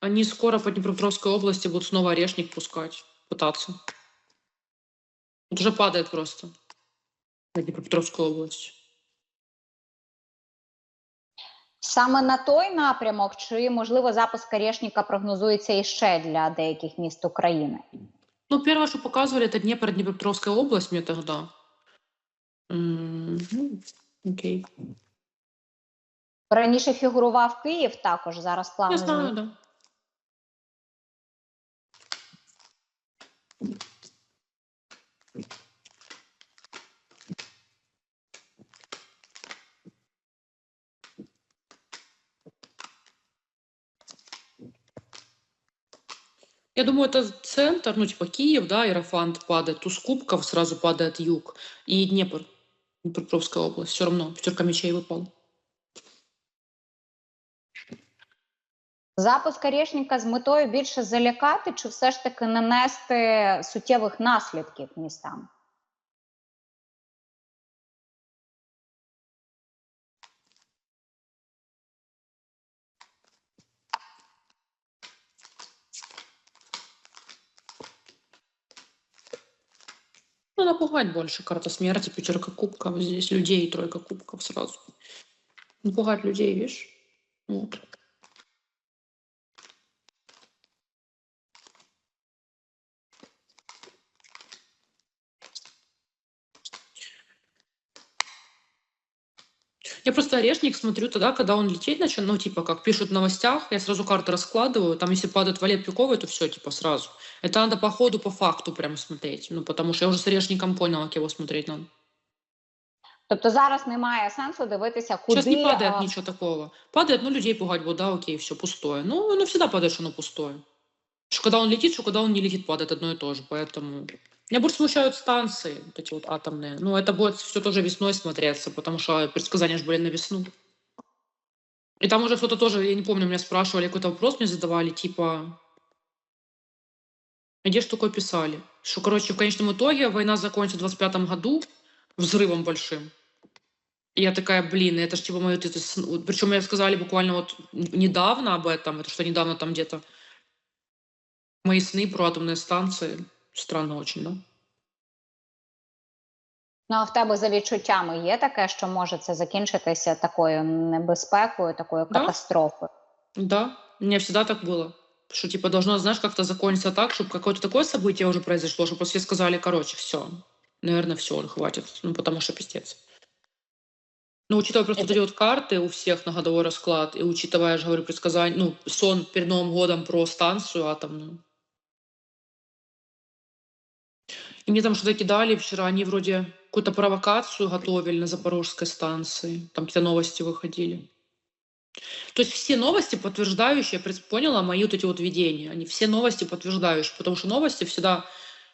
Они скоро по Днепропетровской области будут снова орешник пускать, пытаться. Вот уже падает просто на Днепропетровскую область. Саме на той напрямок, чи можливо запуск Орешника прогнозується іще для деяких міст України? Ну, первое, что показывали, это Днепр, Днепропетровская область мне тогда. М, ну, окей. Раніше фігурував Київ також. Зараз плани Я знаю, змін- да. Я думаю, это центр, ну, типа Киев, да, Иерофант падает, туз кубков сразу падает юг, и Днепр, Днепропетровская область. Все равно пятерка мечей выпал. Запуск Орешника з метою більше залякати, чи все ж таки нанести суттєвих наслідків містам? Ну, напугать больше. Карта смерти, пятерка кубков. Здесь людей тройка кубков сразу. Напугать людей, видишь? Вот. Я просто орешник смотрю тогда, когда он лететь начал, ну, типа, как пишут в новостях, я сразу карты раскладываю, там, если падает валет пиковый, то все, типа, сразу. Это надо по ходу, по факту прям смотреть, ну, потому что я уже с орешником поняла, как его смотреть надо. Тобто зараз немає сенсу дивитися, куди Сейчас не падает а, ничего такого. Падает, ну, людей пугать будет, да, окей, все, пустое. Ну, оно всегда падает, что оно пустое. Что когда он летит, что когда он не летит, падает одно и то же, поэтому... Меня больше смущают станции, вот эти вот атомные. Ну, это будет все тоже весной смотреться, потому что предсказания же были на весну. И там уже кто-то тоже, я не помню, меня спрашивали, какой-то вопрос мне задавали, типа... Где ж такое писали? Что, короче, в конечном итоге война закончится в 25 году взрывом большим. И я такая, блин, это ж типа мои... Причем мне сказали буквально вот недавно об этом, это что недавно там где-то мои сны про атомные станции. Странно очень, да? ну, а в тебе за відчуттями є таке, що може це закінчитися такою небезпекою, такою Да. катастрофою? Да, у меня всегда так было. Что типа должно, знаешь, как-то закончиться так, чтобы какое-то такое событие уже произошло, чтобы все сказали, короче, все, наверное, все, хватит, ну потому что пиздец. Ну, учитывая просто вот Это- эти вот карты у всех на годовой расклад, и учитывая, я же говорю, предсказание, ну, сон перед Новым годом про станцию атомную. И мне там что-то кидали вчера, они вроде какую-то провокацию готовили на Запорожской станции, там какие-то новости выходили. То есть все новости подтверждающие, я поняла, мои вот эти вот видения, они все новости подтверждающие, потому что новости всегда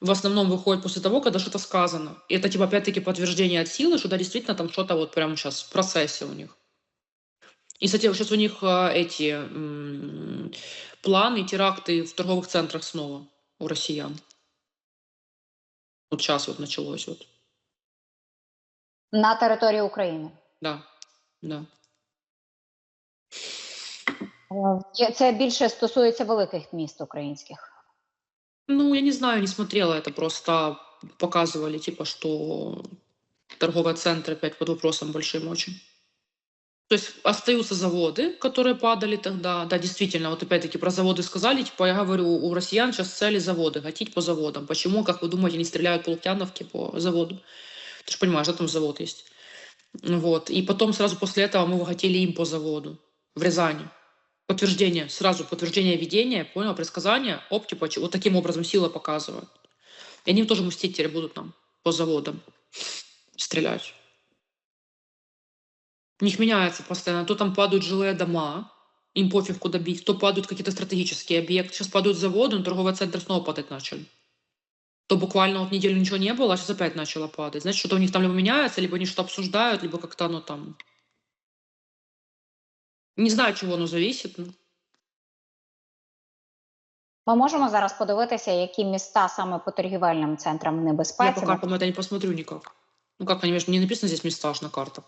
в основном выходят после того, когда что-то сказано. И это типа опять-таки подтверждение от силы, что да, действительно там что-то вот прямо сейчас в процессе у них. И, кстати, сейчас у них а, эти м, планы, теракты в торговых центрах снова у россиян. Вот сейчас вот началось вот. На території України. Да, да. Е, є- Це більше стосується великих міст українських. Ну, я не знаю, не смотрела это, просто показывали, типа, что торговые центры опять под вопросом большим очень. То есть остаются заводы, которые падали тогда. Да, действительно, вот опять-таки про заводы сказали, типа, я говорю, у россиян сейчас цели заводы, хотеть по заводам. Почему, как вы думаете, не стреляют по Лукьяновке по заводу? Ты же понимаешь, да, там завод есть. Вот. И потом сразу после этого мы хотели им по заводу в Рязани. Подтверждение, сразу подтверждение видения, понял, предсказания, оп, типа, вот таким образом сила показывает. И они тоже мстить теперь будут нам по заводам стрелять. У них меняется постоянно. То там падают жилые дома, им пофиг куда бить, то падают какие-то стратегические объекты. Сейчас падают заводы, но торговые центры снова падать начали. То буквально вот неделю ничего не было, а сейчас опять начало падать. Значит, что-то у них там либо меняется, либо они что-то обсуждают, либо как-то оно там... Не знаю, чего оно зависит. но- Ми можемо зараз подивитися, які міста саме по торгівельним центрам Я по картам это не посмотрю никак. Ну как, понимаешь, не написано здесь места аж на картах.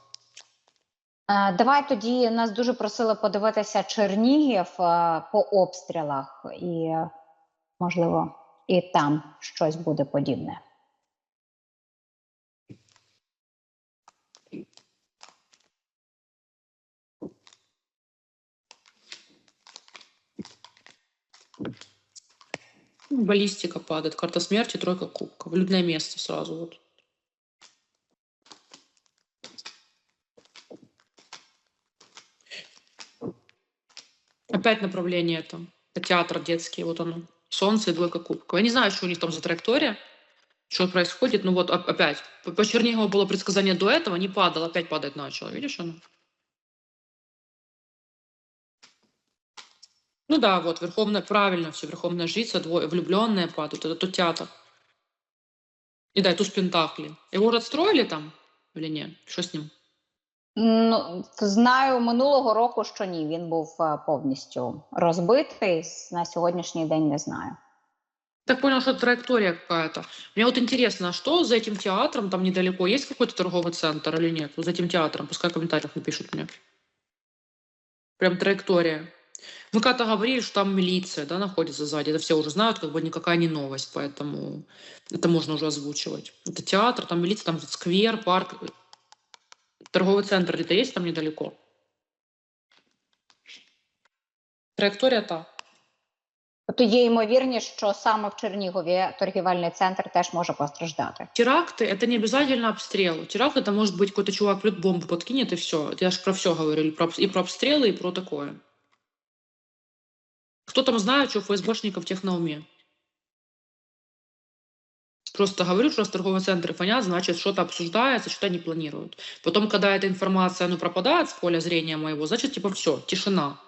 Е, Давай тоді нас дуже просили подивитися Чернігів е, по обстрілах, і е, можливо, і там щось буде подібне. Баллистика падает, карта смерти, тройка кубков. Людное место сразу вот. Опять направление там. Театр детский, вот оно. Солнце и двойка кубков. Я не знаю, что у них там за траектория, что происходит. Ну вот оп- опять. По, по Чернигову было предсказание до этого, не падал, опять падать начало. Видишь оно? Ну да, вот, верховная, правильно все, верховная жрица, двое, влюбленные падают, это тот театр. И да, и туз Пентаклей. Его уже отстроили там или нет? Что с ним? Ну, знаю минулого року, що ні, він був е, повністю розбитий. С- На сьогоднішній день не знаю. Так понял, что траектория какая-то. Мне вот интересно, а что за этим театром там недалеко? Есть какой-то торговый центр или нет? Вот за этим театром, пускай в комментариях напишут мне. Прям траектория. Мы когда-то говорили, что там милиция, да, находится сзади. Это все уже знают, как бы никакая не новость, поэтому это можно уже озвучивать. Это театр, там милиция, там сквер, парк. Торговый центр где-то есть там недалеко? Траектория та. Тобто є ймовірність, що саме в Чернігові торгівельний центр теж може постраждати. Теракты это не обязательно обстрел. Теракт это может быть какой-то чувак придет, бомбу подкинет и все. Я же про все говорю, и про, обс- и про обстрелы, и про такое. Кто там знает, что у ФСБшников тех на уме? Просто говорю, что раз торговые центры фонят, значит, что-то обсуждается, что-то они планируют. Потом, когда эта информация, ну, пропадает с поля зрения моего, значит, типа, все, тишина.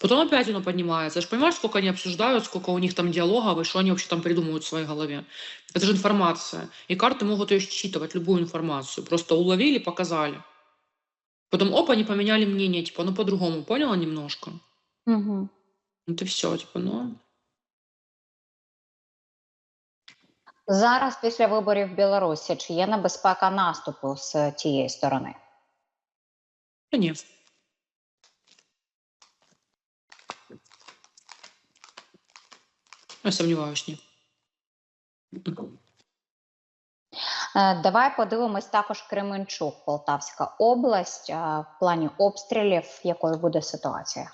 Потом опять оно поднимается. Я же понимаешь, сколько они обсуждают, сколько у них там диалогов, и что они вообще там придумывают в своей голове. Это же информация. И карты могут ее считывать, любую информацию. Просто уловили, показали. Потом, опа, они поменяли мнение, типа, ну, по-другому, поняла немножко? Угу. Вот и все, типа, ну... Зараз після виборів в Білорусі чи є небезпека наступу з тієї сторони? Нет. Я сомневаюсь, нет. Е, Давай подивимось також Кременчук, Полтавська область, е, в плані обстрілів, якою буде ситуація.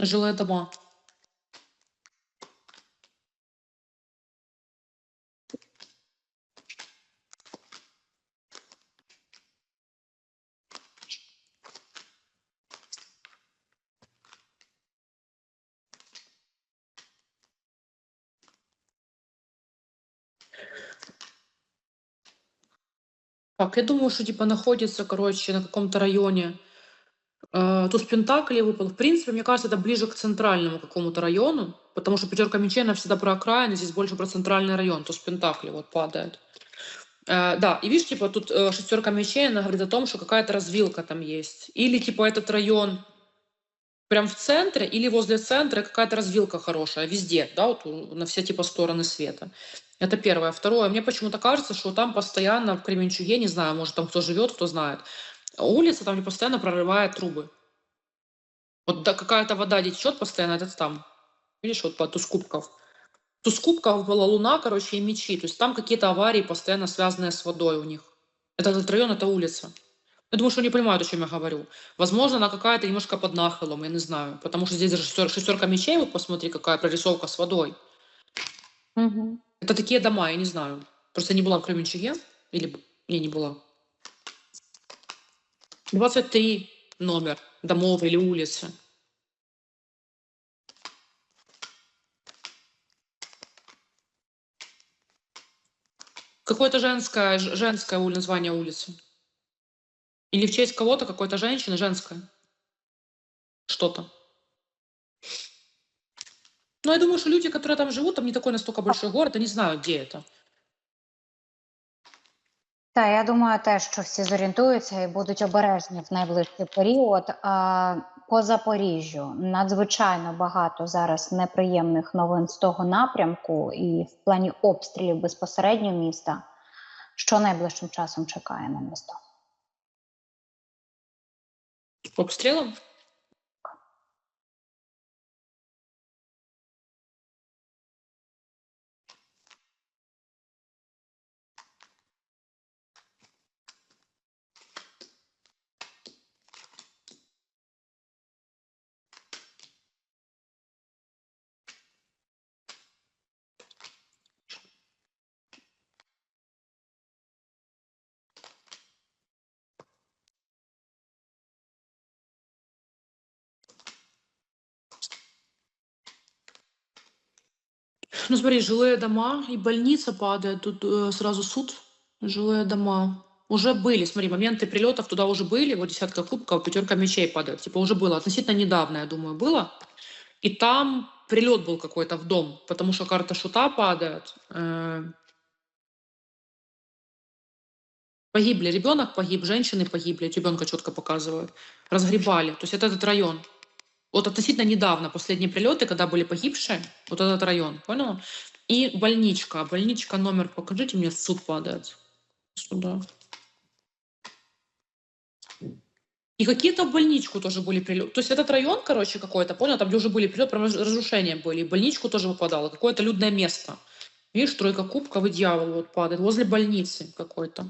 Жилые дома. Так, я думаю, что типа находится, короче, на каком-то районе. Э, Туз Пентаклей выпал. В принципе, мне кажется, это ближе к центральному какому-то району, потому что пятерка мечей, она всегда про окраины, здесь больше про центральный район. Туз Пентаклей вот падает. Э, да, и видишь, типа тут э, шестерка мечей, она говорит о том, что какая-то развилка там есть. Или типа этот район прям в центре, или возле центра какая-то развилка хорошая, везде, да, вот на все типа стороны света. Это первое. Второе, мне почему-то кажется, что там постоянно в Кременчуге, не знаю, может там кто живет, кто знает, улица там где постоянно прорывает трубы. Вот да, какая-то вода течет постоянно, это там. Видишь, вот по туз кубков. Туз кубков была луна, короче, и мечи. То есть там какие-то аварии постоянно связанные с водой у них. Это этот район, это улица. Я думаю, что они понимают, о чем я говорю. Возможно, она какая-то немножко под нахилом, я не знаю. Потому что здесь даже шестер- шестерка мечей, вот посмотри, какая прорисовка с водой. Угу. Это такие дома, я не знаю. Просто я не была в Кременчуге. Или... Не, не была. 23 номер домов или улицы. Какое-то женское, женское название улицы. Или в честь кого-то, какой-то женщины, женское. Что-то. Ну, я думаю, что люди, которые там живут, там не такой настолько большой город, они знают, где это. Та я думаю, теж, що всі зорієнтуються і будуть обережні в найближчий період. По Запоріжжю надзвичайно багато зараз неприємних новин з того напрямку, і в плані обстрілів безпосередньо міста. Що найближчим часом чекає на місто? Обстрелом? Ну, смотри, жилые дома и больница падает. Тут э, сразу суд. Жилые дома. Уже были, смотри, моменты прилетов туда уже были. Вот десятка кубков, пятерка мечей падает. Типа уже было. Относительно недавно, я думаю, было. И там прилет был какой-то в дом, потому что карта шута падает. Э, Погибли, ребенок погиб, женщины погибли, ребенка четко показывают. Разгребали. То есть это этот район. Вот относительно недавно, последние прилеты, когда были погибшие, вот этот район, поняла? И больничка. Больничка номер, покажите мне, суд падает. Сюда. И какие-то больничку тоже были прилеты. То есть этот район, короче, какой-то, понял, там, где уже были прилеты, прям раз- разрушения были. И больничку тоже выпадало. Какое-то людное место. Видишь, тройка кубков и дьявол вот падает. Возле больницы какой-то.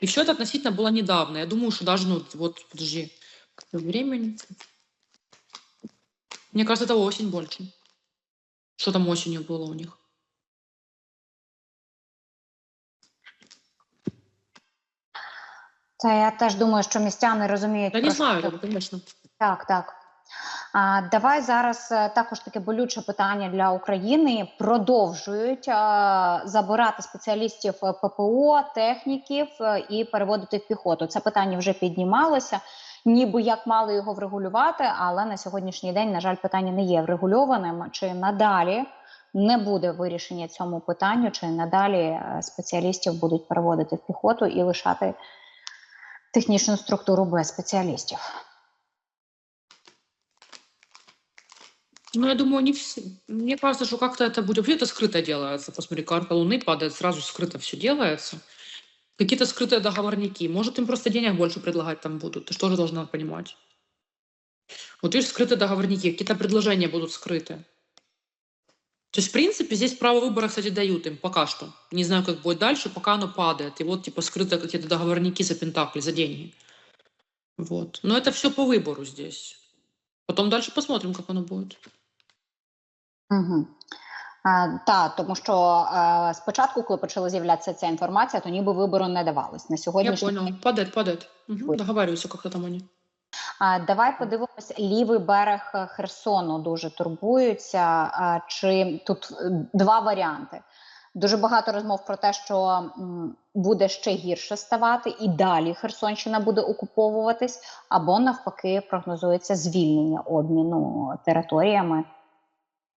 И все это относительно было недавно. Я думаю, что даже, ну, вот, подожди, времени. Мне кажется, это осень больше. Что там осенью было у них? Та я теж думаю, що містяни розуміють Да не знаю, Люба. Так, так. А, давай зараз е, також таке болюче питання для України. Продовжують а, забирати спеціалістів е, ППО, техніків е, і переводити в піхоту. Це питання вже піднімалося Ніби як мали його врегулювати, але на сьогоднішній день, на жаль, питання не є врегульованим. Чи надалі не буде вирішення цьому питанню, чи надалі е, спеціалістів будуть переводити в піхоту і лишати технічну структуру без спеціалістів? Ну, я думаю, не все. Мне кажется, что как-то это будет. Вообще это скрыто делается. Посмотри, карта Луны падает, сразу скрыто все делается. Какие-то скрытые договорники. Может, им просто денег больше предлагать там будут. Ты что же должна понимать? Вот видишь, скрытые договорники, какие-то предложения будут скрыты. То есть, в принципе, здесь право выбора, кстати, дают им пока что. Не знаю, как будет дальше, пока оно падает. И вот, типа, скрыто какие-то договорники за пентакли, за деньги. Вот. Но это все по выбору здесь. Потом дальше посмотрим, как оно будет. Угу. Так, тому що е, спочатку, коли почала з'являтися ця інформація, то ніби вибору не давалось. На Я сьогоднішній понял. Падает, падает. Мгм, Ой. Там они. Давай подивимось, лівий берег е, Херсону дуже турбується. Чи тут е, два варіанти? Дуже багато розмов про те, що буде ще гірше ставати, і далі Херсонщина буде окуповуватись, або навпаки, прогнозується звільнення обміну територіями.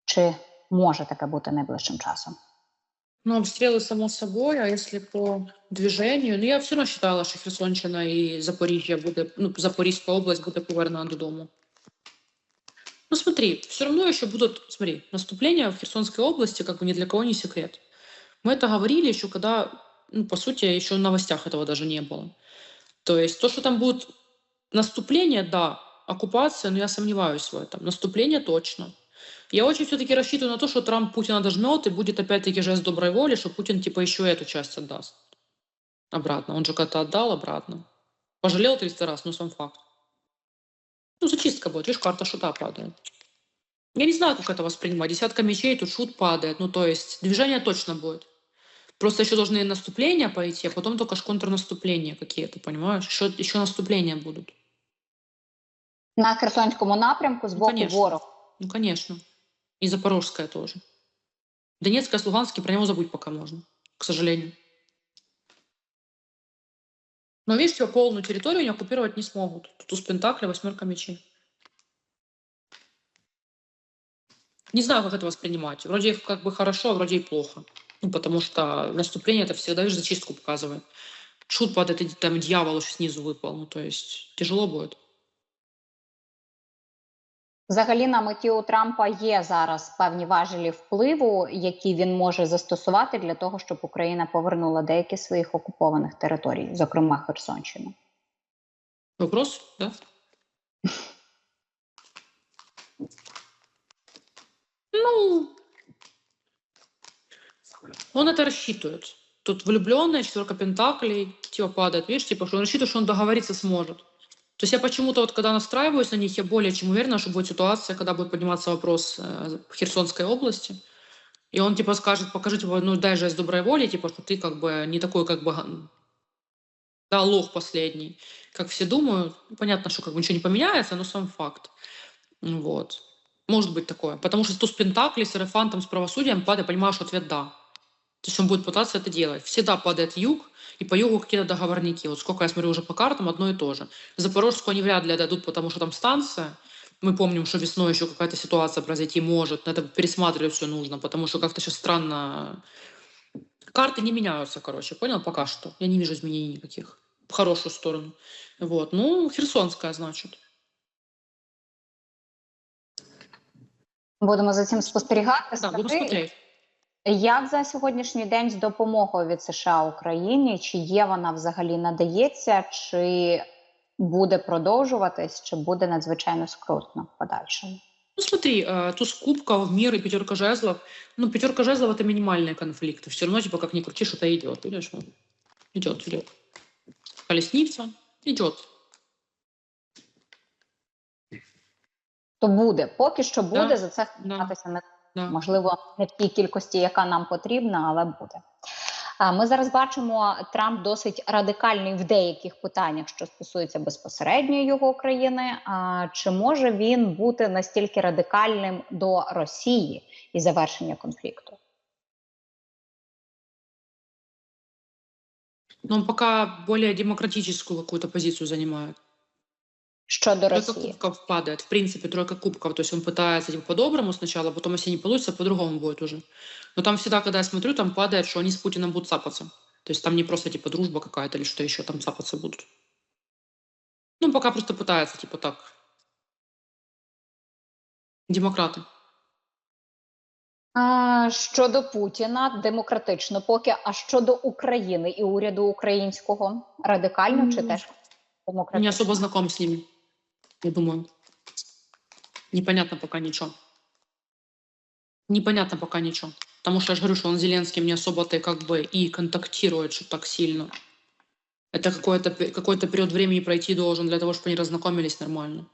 Чи може таке бути найближчим часом? Ну, обстрелы, само собой, а если по движению... Ну, я все равно считала, что Херсонщина и Запоріжжя буде, ну, Запорізька область буде повернена додому. Ну, смотри, все равно еще будут, смотри, наступления в Херсонской области, как бы ни для кого не секрет. Мы это говорили еще, когда, ну, по сути, еще в новостях этого даже не было. То есть то, что там будет наступление, да, оккупация, но я сомневаюсь в этом. Наступление точно. Я очень все-таки рассчитываю на то, что Трамп Путина дожмет и будет опять-таки жест доброй воли, что Путин типа еще эту часть отдаст обратно. Он же как-то отдал обратно. Пожалел 300 раз, но сам факт. Ну, зачистка будет, видишь, карта шута падает. Я не знаю, как это воспринимать. Десятка мечей, тут шут падает. Ну, то есть движение точно будет. Просто еще должны наступления пойти, а потом только ж контрнаступления какие-то, понимаешь? Еще, еще наступления будут. На Херсонському напрямку з Ну, боку конечно. ворог. Ну, конечно. И Запорожская тоже. Донецкая, с Луганской, про него забыть пока можно, к сожалению. Но видишь, всё, полную территорию они оккупировать не смогут. Тут у Пентакля восьмерка мечей. Не знаю, как это воспринимать. Вроде как бы хорошо, а вроде и плохо. Ну, потому что наступление это всегда, видишь, зачистку показывает. Шут падает, и там дьявол еще снизу выпал. Ну, то есть тяжело будет. Взагалі на меті у Трампа є зараз певні важелі впливу, які він може застосувати для того, щоб Україна повернула деякі з своїх окупованих територій, зокрема Херсонщину. Вопрос, да? Ну, он это рассчитывает. Тут влюбленная, четверка пентаклей, типа падает. Видишь, типа, что он рассчитывает, что он договориться сможет. То есть я почему-то вот, когда настраиваюсь на них, я более чем уверена, что будет ситуация, когда будет подниматься вопрос э, в Херсонской области, и он типа скажет, покажи, типа, ну дай же из доброй воли, типа, что ты как бы не такой, как бы, да, лох последний, как все думают. Понятно, что как бы ничего не поменяется, но сам факт. Вот. Может быть такое. Потому что туз Пентакли с Эрофантом, с правосудием падает, понимаю, что ответ «да». То есть он будет пытаться это делать. Всегда падает юг, и по югу какие-то договорники. Вот сколько я смотрю уже по картам, одно и то же. Запорожскую они вряд ли отдадут, потому что там станция. Мы помним, что весной еще какая-то ситуация произойти может. Надо пересматривать все нужно, потому что как-то сейчас странно. Карты не меняются, короче, понял? Пока что. Я не вижу изменений никаких. В хорошую сторону. Вот. Ну, Херсонская, значит. Будемо за цим спостерігати. Да, буду смотреть. як за сьогоднішній день з допомогою від США Україні? Чи є вона взагалі надається, чи буде продовжуватись, чи буде надзвичайно скрутно в подальшому? Ну, смотри, э, туз кубков, мир и пятерка жезлов. Ну, пятерка жезлов это минимальные конфликты. Все равно, типа, как ни крути, что-то идет. Видишь? ну, Идет, идет. Колесница идет. То буде, поки що буде Да, за це да. хвататися не Да. можливо не в тій кількості, яка нам потрібна, але буде. Ми зараз бачимо, Трамп досить радикальний в деяких питаннях, що стосується безпосередньо його країни. Чи може він бути настільки радикальним до Росії і завершення конфлікту? Но он пока более демократическую какую-то позицию занимает. Щодо Тройка Росії, кубков падает. В принципе, тройка кубков. То есть он пытается типа, по-доброму сначала, потом, если не получится, по-другому будет уже. Но там всегда, когда я смотрю, там падает, что они с Путиным будут цапаться. То есть там не просто типа дружба какая-то или что еще, там цапаться будут. Ну, пока просто пытается, типа так. Демократы. а, щодо Путіна демократично, поки а щодо України і уряду українського радикально чи М, теж Я демократично? не особо знаком с ними, Я думаю. Непонятно пока ничего. Непонятно пока ничего. Потому что я же говорю, что он с Зеленским не особо-то как бы и контактирует, что так сильно. Это какой-то пе- какой-то период времени пройти должен для того, чтобы они разнакомились нормально.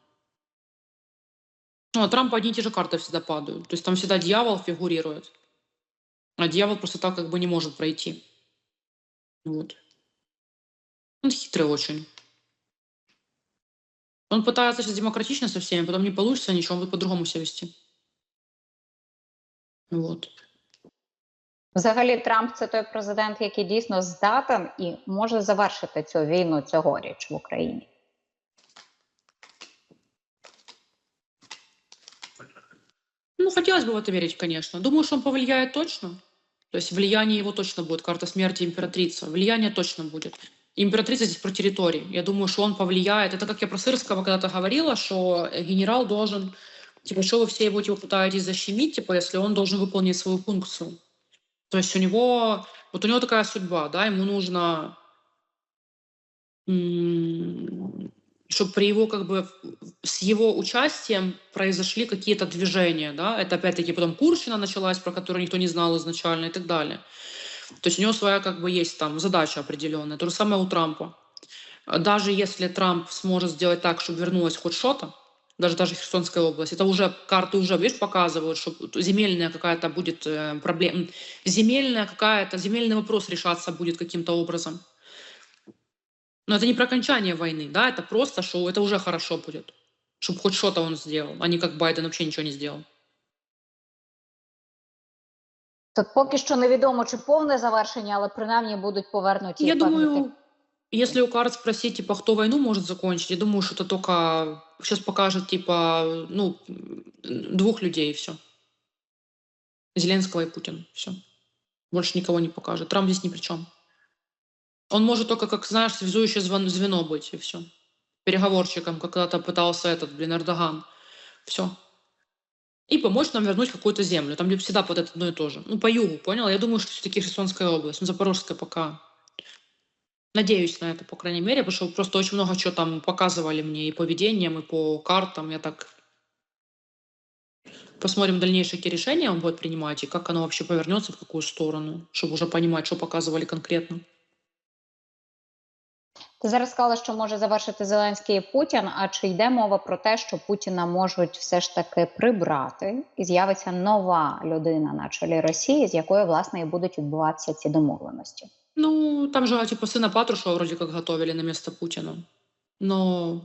Ну, а Трампа одни и те же карты всегда падают. То есть там всегда дьявол фигурирует. А дьявол просто так как бы не может пройти. Вот. Он хитрый очень. Он пытается сейчас демократично со всеми, потом не получится ничего, он будет по-другому себя вести. Вот. Взагалі, Трамп це той президент, який дійсно здатен і може завершити цю війну цьогоріч в Україні. Ну, хотелось бы в это верить, конечно. Думаю, что он повлияет точно. То есть влияние его точно будет. Карта смерти императрица. Влияние точно будет. Императрица здесь про территории. Я думаю, что он повлияет. Это как я про Сырского когда-то говорила, что генерал должен... Типа, что вы все его типа, пытаетесь защемить, типа, если он должен выполнить свою функцию. То есть у него... Вот у него такая судьба, да, ему нужно... чтобы при его как бы с его участием произошли какие-то движения, да, это опять-таки потом Курщина началась, про которую никто не знал изначально и так далее. То есть у него своя как бы есть там задача определенная. То же самое у Трампа. Даже если Трамп сможет сделать так, чтобы вернулось хоть что-то, даже даже Херсонская область, это уже карты уже, видишь, показывают, что земельная какая-то будет э, проблема, земельная какая-то, земельный вопрос решаться будет каким-то образом. Но это не про окончание войны, да, это просто, что это уже хорошо будет. Чтобы хоть что-то он сделал, а не как Байден вообще ничего не сделал. Тут поки що невідомо, чи повне завершення, але принаймні будуть повернуті. Я певні думаю, если у карт спросить, типа, кто войну может закончить, я думаю, что это только сейчас покажет, типа, ну, двух людей и все. Зеленского и Путин. Все. Больше никого не покажет. Трамп здесь ни при чем. Он может только, как знаешь, связующее звон- звено быть, и все. Переговорщиком, как когда-то пытался этот, блин, Эрдоган. Все. И помочь нам вернуть какую-то землю. Там всегда под это одно и то же. Ну, по югу, понял? Я думаю, что все-таки Херсонская область. Ну, Запорожская пока. Надеюсь на это, по крайней мере, потому что просто очень много чего там показывали мне и по видениям, и по картам. Я так посмотрим дальнейшие какие решения он будет принимать и как оно вообще повернется, в какую сторону, чтобы уже понимать, что показывали конкретно. Ти зараз сказала, що може завершити Зеленський і Путін. А чи йде мова про те, що Путіна можуть все ж таки прибрати, і з'явиться нова людина на чолі Росії, з якою власне і будуть відбуватися ці домовленості? Ну, там же, типу, сина Патруша вроді як готовили на місце Путіна. Но